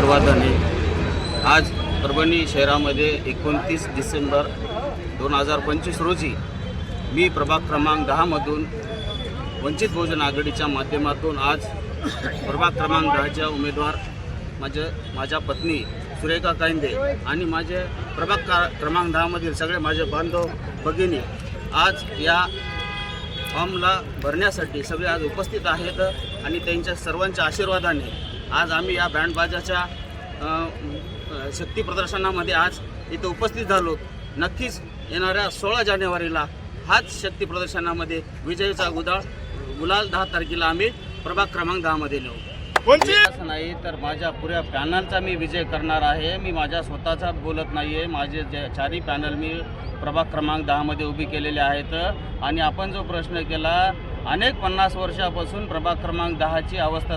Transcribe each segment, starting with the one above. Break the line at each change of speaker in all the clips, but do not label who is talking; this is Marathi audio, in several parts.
आशीर्वादाने आज परभणी शहरामध्ये एकोणतीस डिसेंबर दोन हजार पंचवीस रोजी मी प्रभाग क्रमांक दहामधून वंचित बहुजन आघाडीच्या माध्यमातून आज प्रभाग क्रमांक दहाच्या उमेदवार माझ्या माझ्या पत्नी सुरेखा कायंदे आणि माझे प्रभाग का क्रमांक दहामधील सगळे माझे बांधव भगिनी आज या फॉर्मला भरण्यासाठी सगळे आज उपस्थित आहेत आणि त्यांच्या सर्वांच्या आशीर्वादाने आज आम्ही या बँडबाजाच्या शक्ती प्रदर्शनामध्ये आज इथं उपस्थित झालो. नक्कीच येणाऱ्या सोळा जानेवारीला हाच शक्ती प्रदर्शनामध्ये विजयीचा गुदाळ. गुलाल दहा तारखेला आम्ही प्रभाग क्रमांक दहामध्ये नेऊ. असं नाही तर माझ्या पुऱ्या पॅनलचा मी विजय करणार आहे. मी माझ्या स्वतःचा बोलत नाही आहे माझे जे चारही पॅनल मी प्रभाग क्रमांक दहामध्ये उभी केलेले आहेत. आणि आपण जो प्रश्न केला अनेक पन्नास वर्षापासून प्रभाग क्रमांक दहाची अवस्था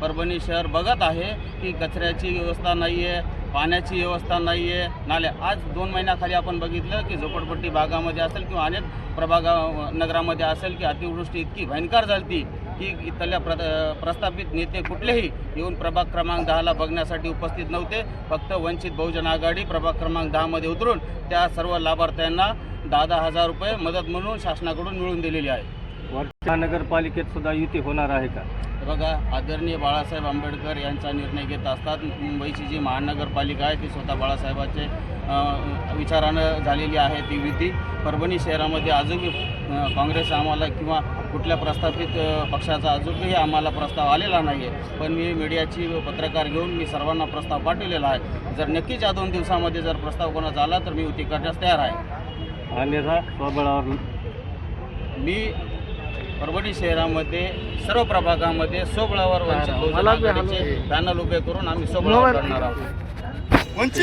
परभणी शहर बघत आहे की कचऱ्याची व्यवस्था नाही आहे पाण्याची व्यवस्था नाही आहे नाल्या आज दोन महिन्याखाली आपण बघितलं की झोपडपट्टी भागामध्ये असेल किंवा अनेक प्रभागा नगरामध्ये असेल की अतिवृष्टी इतकी भयंकर झाली की इथल्या प्र प्रस्थापित नेते कुठलेही येऊन प्रभाग क्रमांक दहाला बघण्यासाठी उपस्थित नव्हते. फक्त वंचित बहुजन आघाडी प्रभाग क्रमांक दहामध्ये उतरून त्या सर्व लाभार्थ्यांना दहा दहा हजार रुपये मदत म्हणून शासनाकडून मिळून दिलेली आहे.
महानगरपालिकेत सुद्धा युती होणार आहे का?
बघा आदरणीय बाळासाहेब आंबेडकर यांचा निर्णय घेत असतात. मुंबईची जी महानगरपालिका आहे ती स्वतः बाळासाहेबाचे विचारानं झालेली आहे ती युती. परभणी शहरामध्ये अजूनही काँग्रेस आम्हाला किंवा कुठल्या प्रस्थापित पक्षाचा अजूनही आम्हाला प्रस्ताव आलेला नाही आहे पण मी मीडियाची पत्रकार घेऊन मी सर्वांना प्रस्ताव पाठवलेला आहे. जर नक्कीच या दोन दिवसामध्ये जर प्रस्ताव कोणाचा आला तर मी युती करण्यास तयार आहे.
अन्यथा स्वबळावर
मी परभणी शहरामध्ये सर्व प्रभागामध्ये सोबळावर वंचित बहुजन आघाडीचे उभे करून आम्ही सोबळावर करणार आहोत.